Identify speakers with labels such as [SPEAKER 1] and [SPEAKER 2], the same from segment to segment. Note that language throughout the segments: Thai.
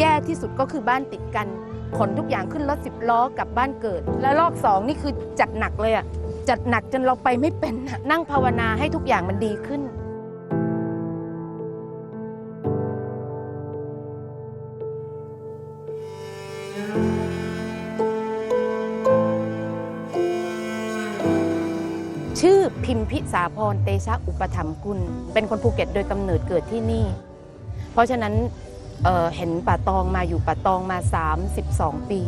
[SPEAKER 1] แย่ที่สุดก็คือบ้านติดกัน ขนทุกอย่างขึ้นรถสิบล้อกลับบ้านเกิด แล้วรอบสองนี่คือจัดหนักเลยอะจัดหนักจนเราไปไม่เป็นนั่งภาวนาให้ทุกอย่างมันดีขึ้น ชื่อพิมพิสาพรเตชะอุปถัมภ์กุล เป็นคนภูเก็ตโดยกำเนิดเกิดที่นี่ เพราะฉะนั้น เเห็นป่าตองมาอยู่ป่าตองมา 32 ปี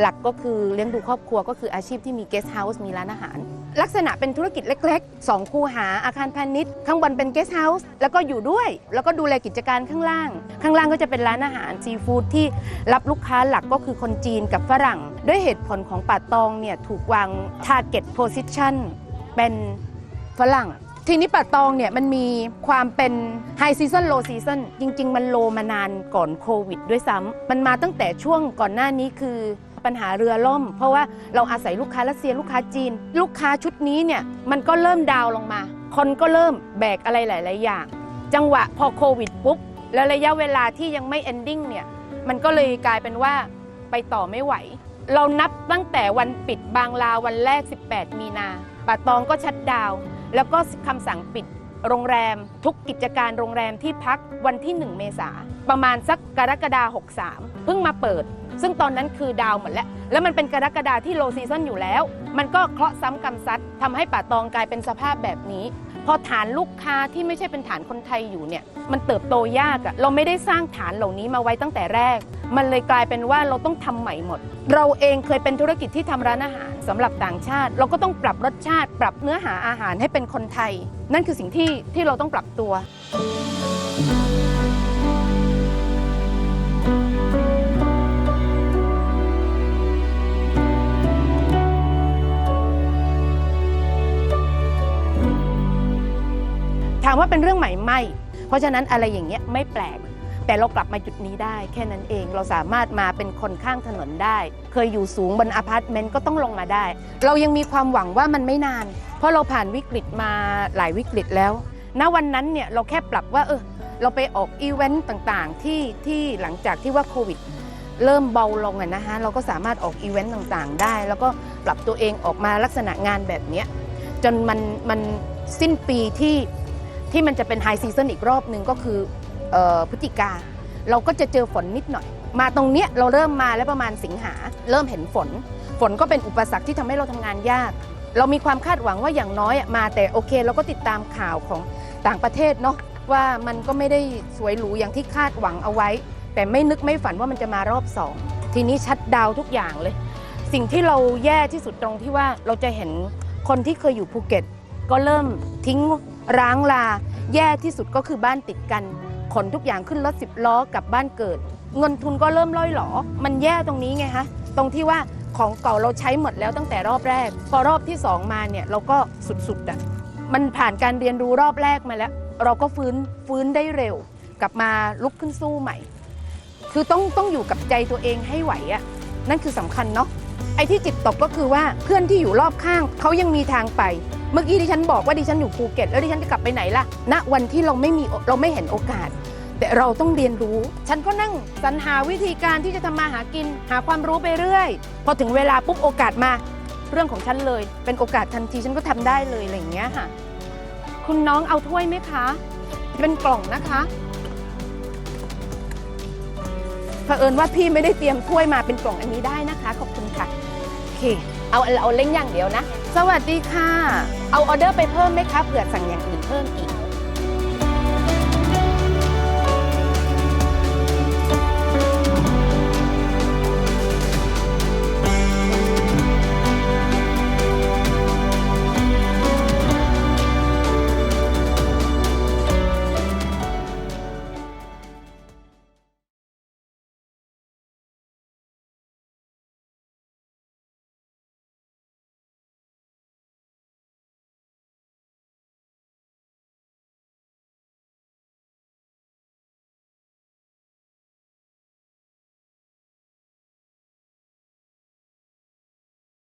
[SPEAKER 1] หลักก็คือเลี้ยงดูครอบครัวก็คืออาชีพที่มีเกสต์เฮาส์มีร้านอาหาร ลักษณะเป็นธุรกิจเล็กๆ 2 คูหาอาคารพาณิชย์ ข้างบนเป็นเกสต์เฮาส์แล้วก็อยู่ด้วย แล้วก็ดูแลกิจการข้างล่าง ข้างล่างก็จะเป็นร้านอาหารซีฟู้ดที่รับลูกค้าหลักก็คือคนจีนกับฝรั่ง ด้วยเหตุผลของป่าตองเนี่ยถูกวาง target position เป็นฝรั่ง ทีนี้ป่าตองเนี่ยมันมีความเป็นไฮซีซันโลซีซันจริง ๆ มันโลมานานก่อนโควิด ด้วยซ้ำมันมาตั้งแต่ช่วงก่อนหน้านี้คือปัญหาเรือล่ม เพราะว่าเราอาศัยลูกค้ารัสเซียลูกค้าจีน ลูกค้าชุดนี้เนี่ยมันก็เริ่มดาวลงมา คนก็เริ่มแบกอะไรหลาย ๆ อย่าง จังหวะพอโควิดปุ๊บแล้วระยะเวลาที่ยังไม่เอนดิ้งเนี่ยมันก็เลยกลายเป็นว่าไปต่อไม่ไหว เรานับตั้งแต่วันปิดบางลาวันแรก 18 มีนาป่าตองก็ชัดดาว แล้วก็คำสั่งปิดโรงแรม ทุกกิจการโรงแรมที่พักวันที่ 1 เมษาประมาณสักกรกฎาคม63 เพิ่งมาเปิด ซึ่งตอนนั้นคือดาวหมดแล้ว แล้วมันเป็นกรกฎาที่โลซีซันอยู่แล้ว มันก็เคราะห์ซ้ำกรรมซัดทำให้ป่าตองกลายเป็นสภาพแบบนี้ พอฐานลูกค้าที่ไม่ใช่เป็นฐานคนไทยอยู่เนี่ยมันเติบโตยากอะเราไม่ได้สร้างฐานเหล่านี้มาไว้ตั้งแต่แรก มันเลยกลายเป็นว่าเราต้องทำใหม่หมด เราเองเคยเป็นธุรกิจที่ทำร้านอาหารสำหรับต่างชาติ เราก็ต้องปรับรสชาติ ปรับเนื้อหาอาหารให้เป็นคนไทย นั่นคือสิ่งที่ที่เราต้องปรับตัวถามว่าเป็นเรื่องใหม่ไหม เพราะฉะนั้นอะไรอย่างเงี้ยไม่แปลก แต่เรากลับมาจุดนี้ได้ แค่นั้นเองเราสามารถมาเป็นคนข้างถนนได้ เคยอยู่สูงบนอพาร์ตเมนต์ก็ต้องลงมาได้ เรายังมีความหวังว่ามันไม่นาน เพราะเราผ่านวิกฤตมาหลายวิกฤตแล้วณวันนั้นเนี่ยเราแค่ปรับว่าเออเราไปออกอีเวนต์ต่างๆ ที่ที่หลังจากที่ว่าโควิดเริ่มเบาลงอะนะฮะเราก็สามารถออกอีเวนต์ต่างๆ ได้ แล้วก็ปรับตัวเองออกมาลักษณะงานแบบนี้จนมันมันสิ้นปีที่ที่มันจะเป็นไฮซีซันอีกรอบหนึ่งก็คือ พฤศจิกา เราก็จะเจอฝนนิดหน่อย มาตรงเนี้ยเราเริ่มมาแล้วประมาณสิงหา เริ่มเห็นฝน ฝนก็เป็นอุปสรรคที่ทำให้เราทำงานยาก เรามีความคาดหวังว่าอย่างน้อยมาแต่โอเค เราก็ติดตามข่าวของต่างประเทศเนาะว่ามันก็ไม่ได้สวยหรูอย่างที่คาดหวังเอาไว้ แต่ไม่นึกไม่ฝันว่ามันจะมารอบสองทีนี้ชัดดาวทุกอย่างเลย สิ่งที่เราแย่ที่สุดตรงที่ว่าเราจะเห็นคนที่เคยอยู่ภูเก็ต ก็เริ่มทิ้งร้างลา แย่ที่สุดก็คือบ้านติดกัน ขนทุกอย่างขึ้นรถสิบล้อกลับบ้านเกิด เงินทุนก็เริ่มล่อยหลอ มันแย่ตรงนี้ไงฮะ ตรงที่ว่าของเก่าเราใช้หมดแล้วตั้งแต่รอบแรก พอรอบที่สองมาเนี่ยเราก็สุดๆอะมันผ่านการเรียนรู้รอบแรกมาแล้ว เราก็ฟื้นฟื้นได้เร็ว กลับมาลุกขึ้นสู้ใหม่ คือต้องต้องอยู่กับใจตัวเองให้ไหวอะนั่นคือสำคัญเนาะไอ้ที่จิตตกก็คือว่าเพื่อนที่อยู่รอบข้างเขายังมีทางไป เมื่อกี้ดิฉันบอกว่าดิฉันอยู่ภูเก็ตแล้วดิฉันจะกลับไปไหนล่ะณวันที่เราไม่มีเราไม่เห็นโอกาส แต่เราต้องเรียนรู้ ฉันก็นั่งสรรหาวิธีการที่จะทำมาหากิน หาความรู้ไปเรื่อย พอถึงเวลาปุ๊บโอกาสมาเรื่องของฉันเลย เป็นโอกาสทันทีฉันก็ทำได้เลยอะไรอย่างเงี้ยค่ะ คุณน้องเอาถ้วยไหมคะ เป็นกล่องนะคะเผอิญว่าพี่ไม่ได้เตรียมถ้วยมาเป็นกล่องอันนี้ได้นะคะ ขอบคุณค่ะ เคเอาเอาเล้งอย่างเดียวนะ สวัสดีค่ะ เอาออเดอร์ไปเพิ่มไหมคะเผื่อสั่งอย่างอื่นเพิ่มอีก